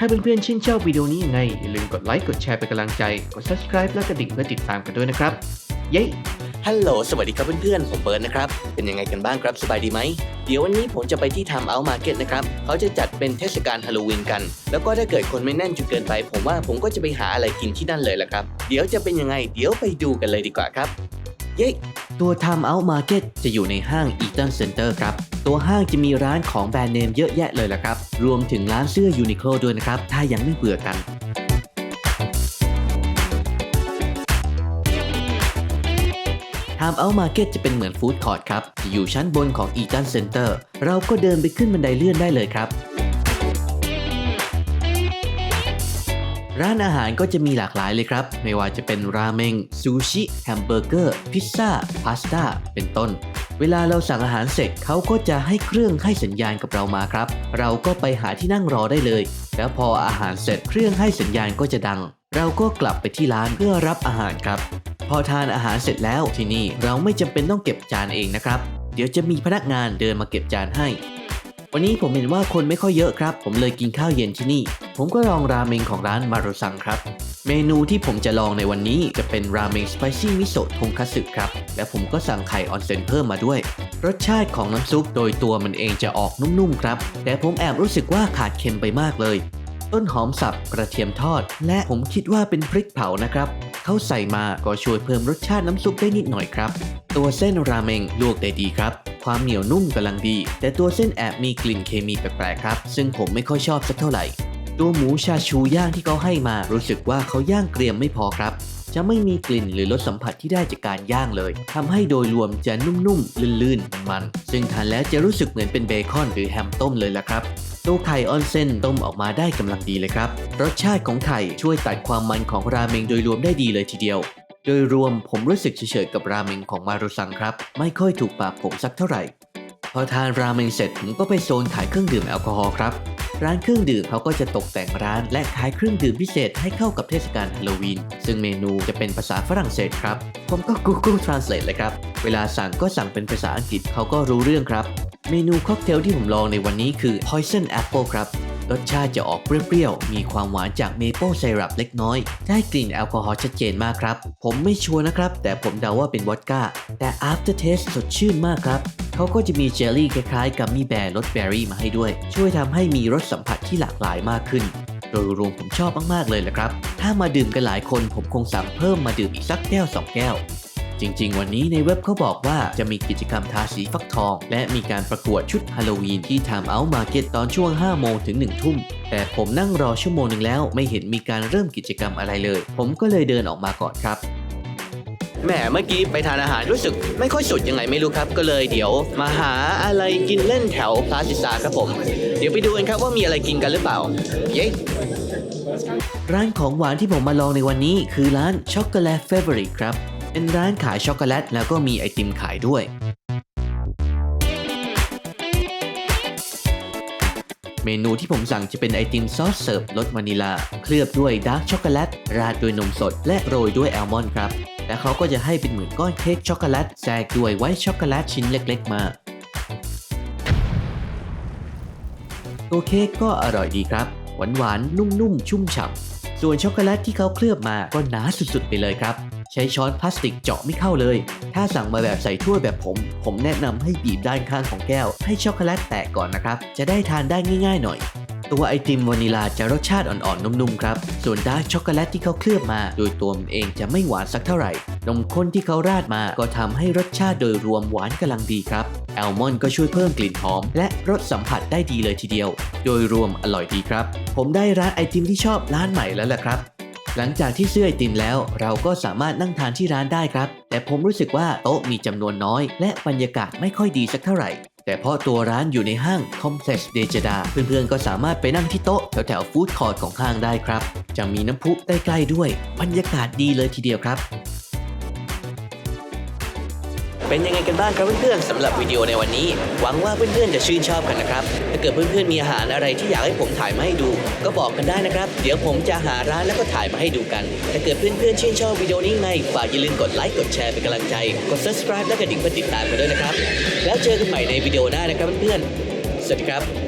ถ้าเพื่อนๆชื่นชอบวิดีโอนี้ยังไง อย่าลืมกดไลค์ กดแชร์เป็นกำลังใจ กด subscribe และกระดิ่งเพื่อติดตามกันด้วยนะครับ เย้ฮัลโหล สวัสดีครับเพื่อนๆ ผมเบิร์ดนะครับ เป็นยังไงกันบ้างครับ สบายดีไหม เดี๋ยววันนี้ผมจะไปที่ Time Out Market นะครับ เขาจะจัดเป็นเทศกาลฮาโลวีนกัน แล้วก็ถ้าเกิดคนไม่แน่นจนเกินไป ผมว่าผมก็จะไปหาอะไรกินที่นั่นเลยแหละครับ เดี๋ยวจะเป็นยังไง เดี๋ยวไปดูกันเลยดีกว่าครับ เย้ ตัว Time Out Market จะอยู่ในห้าง Eaton Center ครับ ตัวห้างจะมีร้านของแบรนด์เนมเยอะแยะเลยละครับ รวมถึงร้านเสื้อ Uniqlo ด้วยนะครับ ถ้ายังไม่เบื่อกัน Time Out Market จะเป็นเหมือนฟู้ดคอร์ทครับ อยู่ชั้นบนของ Eaton Center เราก็เดินไปขึ้นบันไดเลื่อนได้เลยครับ ร้านอาหารก็จะมีหลากหลายเลยครับ ไม่ว่าจะเป็นราเมงซูชิ แฮมเบอร์เกอร์ พิซซ่า พาสต้า เป็นต้น เวลาเราสั่งอาหารเสร็จเขาก็จะให้เครื่องให้สัญญาณกับเรามาครับ เราก็ไปหาที่นั่งรอได้เลย แล้วพออาหารเสร็จเครื่องให้สัญญาณก็จะดัง เราก็กลับไปที่ร้านเพื่อรับอาหารครับ พอทานอาหารเสร็จแล้วที่นี่เราไม่จำเป็นต้องเก็บจานเองนะครับ เดี๋ยวจะมีพนักงานเดินมาเก็บจานให้ วันนี้ผมเห็นว่าคนไม่ค่อยเยอะครับ ผมเลยกินข้าวเย็นที่นี่ ผมก็ลองราเมงของร้านมารุซังครับ เมนูที่ผมจะลองในวันนี้จะเป็นราเมงสไปซี่มิโซะทงคัตสึครับ และผมก็สั่งไข่ออนเซนเพิ่มมาด้วย รสชาติของน้ำซุปโดยตัวมันเองจะออกนุ่มๆครับ แต่ผมแอบรู้สึกว่าขาดเค็มไปมากเลย ต้นหอมสับกระเทียมทอด และผมคิดว่าเป็นพริกเผานะครับเขาใส่มาก็ช่วยเพิ่มรสชาติน้ำซุปได้นิดหน่อยครับ ตัวเส้นราเมงลวกได้ดีครับ ความเหนียวนุ่มกำลังดี แต่ตัวเส้นแอบมีกลิ่นเคมีแปลกๆครับ ซึ่งผมไม่ค่อยชอบสักเท่าไหร่ ตัวหมูชาชูย่างที่เขาให้มารู้สึกว่าเขาย่างเกรียมไม่พอครับ จะไม่มีกลิ่นหรือรสสัมผัสที่ได้จากการย่างเลยทำให้โดยรวมจะนุ่มๆ ลื่นๆ มันๆ ซึ่งทานแล้วจะรู้สึกเหมือนเป็นเบคอนหรือแฮมต้มเลยละครับตัวไข่ออนเซนต้มออกมาได้กำลังดีเลยครับ รสชาติของไข่ช่วยตัดความมันของราเมงโดยรวมได้ดีเลยทีเดียว ดยรวมผมรู้สึกเฉยๆกับราเมงของมารุซังครับ ไม่ค่อยถูกปากผมสักเท่าไหร่ พอทานราเมงเสร็จผมก็ไปโซนขายเครื่องดื่มแอลกอฮอล์ครับ ร้านเครื่องดื่มเขาก็จะตกแต่งร้านและขายเครื่องดื่มพิเศษให้เข้ากับเทศกาลฮาโลวีน ซึ่งเมนูจะเป็นภาษาฝรั่งเศสครับ ผมก็ Google Translate เลยครับ เวลาสั่งก็สั่งเป็นภาษาอังกฤษเขาก็รู้เรื่องครับ เมนูค็อกเทลที่ผมลองในวันนี้คือ Poison Apple ครับ รสชาติจะออกเปรี้ยวๆ มีความหวานจากเมเปิลไซรัปเล็กน้อย ได้กลิ่นแอลกอฮอล์ชัดเจนมากครับ ผมไม่ชัวร์นะครับ แต่ผมเดาว่าเป็นวอดก้า แต่ after taste สดชื่นมากครับเขาก็จะมีเจลลี่คล้ายๆ กัมมี่แบร์รสเบอร์รี่มาให้ด้วย ช่วยทำให้มีรสสัมผัสที่หลากหลายมากขึ้น โดยรวมผมชอบมากๆเลยแหละครับ ถ้ามาดื่มกันหลายคนผมคงสั่งเพิ่มมาดื่มอีกสักแก้วสองแก้ว จริง ๆ วันนี้ในเว็บเขาบอกว่าจะมีกิจกรรมทาสีฟักทอง และมีการประกวดชุดฮาโลวีนที่ Time Out Market ตอนช่วง 5 โมงถึง 1 ทุ่ม แต่ผมนั่งรอชั่วโมงหนึ่งแล้วไม่เห็นมีการเริ่มกิจกรรมอะไรเลย ผมก็เลยเดินออกมาก่อนครับแหมเมื่อกี้ไปทานอาหารรู้สึกไม่ค่อยสุดยังไงไม่รู้ครับ ก็เลยเดี๋ยว มาหาอะไรกินเล่นแถวพลาซิสาครับผม เดี๋ยวไปดูกันครับว่ามีอะไรกินกันหรือเปล่า เย้ร้านของหวานที่ผมมาลองในวันนี้คือร้านช็อกโกแลตเฟเวอร์ครับ เป็นร้านขายช็อกโกแลตแล้วก็มีไอติมขายด้วย เมนูที่ผมสั่งจะเป็นไอติมซอสเสิร์ฟรสวานิลา เคลือบด้วยดาร์กช็อกโกแลต ราดด้วยนมสด และโรยด้วยแอลมอนด์ครับ และเขาก็จะให้เป็นเหมือนก้อนเค้กช็อกโกแลตแทรกด้วยไวท์ช็อกโกแลตชิ้นเล็ก ๆ มาตัวเค้กก็อร่อยดีครับ หวานๆนุ่มๆ ชุ่มฉ่ำ ส่วนช็อกโกแลตที่เขาเคลือบมาก็หนาสุดๆไปเลยครับ ใช้ช้อนพลาสติกเจาะไม่เข้าเลย ถ้าสั่งมาแบบใส่ถ้วยแบบผม ผมแนะนำให้บีบด้านข้างของแก้ว ให้ช็อกโกแลตแตกก่อนนะครับ จะได้ทานได้ง่าย ๆ หน่อย ตัวไอติมวานิลาจะรสชาติอ่อนๆ นุ่มๆ ครับ ส่วนดาร์กช็อกโกแลตที่เขาเคลือบมา โดยตัวมันเองจะไม่หวานสักเท่าไหร่ นมข้นที่เขาราดมาก็ทำให้รสชาติโดยรวมหวานกำลังดีครับแอลมอนด์ก็ช่วยเพิ่มกลิ่นหอม และรสสัมผัสได้ดีเลยทีเดียว โดยรวมอร่อยดีครับ ผมได้ร้านไอติมที่ชอบร้านใหม่แล้วแหละครับหลังจากที่ซื้อไอติมแล้ว เราก็สามารถนั่งทานที่ร้านได้ครับ แต่ผมรู้สึกว่าโต๊ะมีจำนวนน้อย และบรรยากาศไม่ค่อยดีสักเท่าไหร่ แต่เพราะตัวร้านอยู่ในห้างคอมเพล็กซ์เดจดาเพื่อนๆก็สามารถไปนั่งที่โต๊ะแถวๆฟู้ดคอร์ทของห้างได้ครับ จะมีน้ำพุใกล้ๆด้วย บรรยากาศดีเลยทีเดียวครับ เป็นยังไงกันบ้างครับเพื่อนๆสำหรับวิดีโอในวันนี้ หวังว่าเพื่อนๆจะชื่นชอบกันนะครับ ถ้าเกิดเพื่อนๆมีอาหารอะไรที่อยากให้ผมถ่ายมาให้ดู ก็บอกกันได้นะครับ เดี๋ยวผมจะหาร้านแล้วก็ถ่ายมาให้ดูกัน ถ้าเกิดเพื่อนๆชื่นชอบวิดีโอนี้ไงฝากอย่าลืมกดไลค์กดแชร์เป็นกำลังใจ กด subscribe และกระดิ่งเพื่อติดตามกันด้วยนะครับ แล้วเจอกันใหม่ในวิดีโอหน้านะครับเพื่อนๆสวัสดีครับ